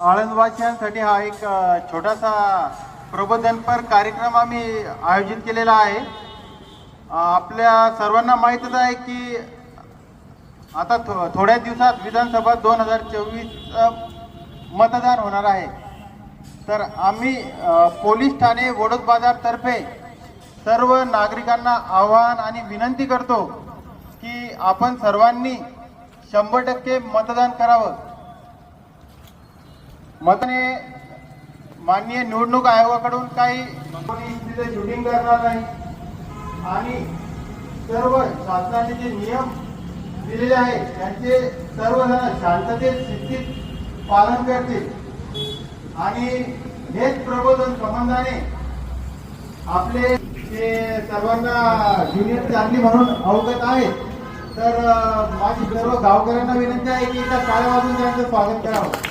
आळंदवासियांसाठी हा एक छोटासा प्रबोधनपर कार्यक्रम आम्ही आयोजित केलेला आहे. आपल्या सर्वांना माहीतच आहे की आता थो थोड्या दिवसात विधानसभा दोन हजार चोवीस मतदान होणार आहे. तर आम्ही पोलीस ठाणे वडोद बाजारतर्फे सर्व नागरिकांना आवाहन आणि विनंती करतो की आपण सर्वांनी शंभर टक्के मतदान करावं. मतने माननीय निवडणूक आयोगाकडून काही कोणी तिथे शूटिंग करणार नाही. आणि सर्व शासनाचे जे नियम दिलेले आहेत त्यांचे सर्वजण शांततेत स्थितीत पालन करतील. आणि हेच प्रबोधन संबंधाने आपले ते सर्वांना ज्युनियर चार्ली म्हणून अवगत आहेत तर माझी सर्व गावकऱ्यांना विनंती आहे की एका काळ्या वाजून त्यांचं स्वागत करावं.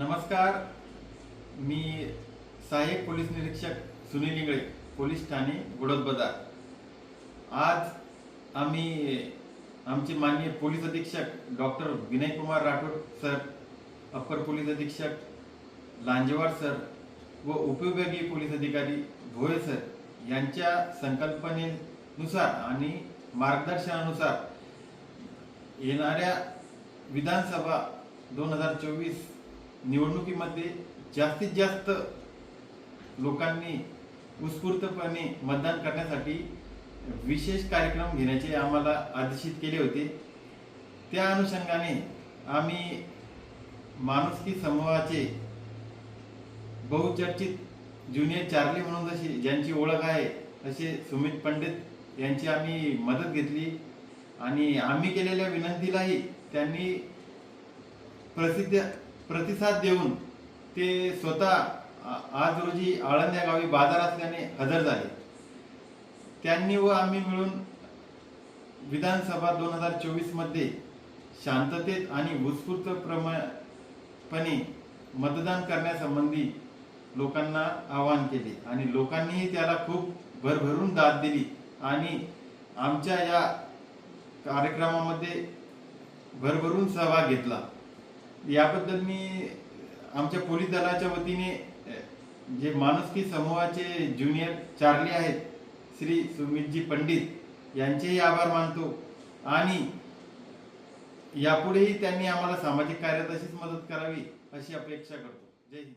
नमस्कार. मी सहाय्यक पोलीस निरीक्षक सुनील इंगळे पोलीस ठाणे गुडद बाजार. आज आम्ही आमचे माननीय पोलीस अधीक्षक doctor Vinay Kumar Rathod sir upper police अधीक्षक लांजेवार सर व उपविभागीय पोलीस अधिकारी भोये सर यांच्या संकल्पनेनुसार आणि मार्गदर्शनानुसार येणाऱ्या विधानसभा दोन हजार चोवीस निवडणुकीमध्ये जास्तीत जास्त लोकांनी उत्स्फूर्तपणे मतदान करण्यासाठी विशेष कार्यक्रम घेण्याचे आम्हाला आदेशित केले होते. त्या अनुषंगाने आम्ही माणुसकी समूहाचे बहुचर्चित ज्युनियर चार्ली म्हणून जशी ज्यांची ओळख आहे असे सुमित पंडित यांची आम्ही मदत घेतली आणि आम्ही केलेल्या विनंतीलाही त्यांनी प्रसिद्ध प्रतिसाद देऊन ते स्वतः आज रोजी आळंद्या गावी बाजार असल्याने हजर झाले. त्यांनी व आम्ही मिळून विधानसभा दोन हजार चोवीसमध्ये शांततेत आणि उत्स्फूर्तपणे मतदान करण्यासंबंधी लोकांना आवाहन केले आणि लोकांनीही त्याला खूप भरभरून दाद दिली आणि आमच्या या कार्यक्रमामध्ये भरभरून सहभाग घेतला. याबद्दल मी आमच्या पोलीस दलाच्या वतीने जे माणुसकी समूहाचे ज्युनियर चार्ली आहेत श्री सुमितजी पंडित यांचेही आभार मानतो. आणि यापुढेही त्यांनी आम्हाला सामाजिक कार्यात अशीच मदत करावी अशी अपेक्षा करतो. जय हिंद.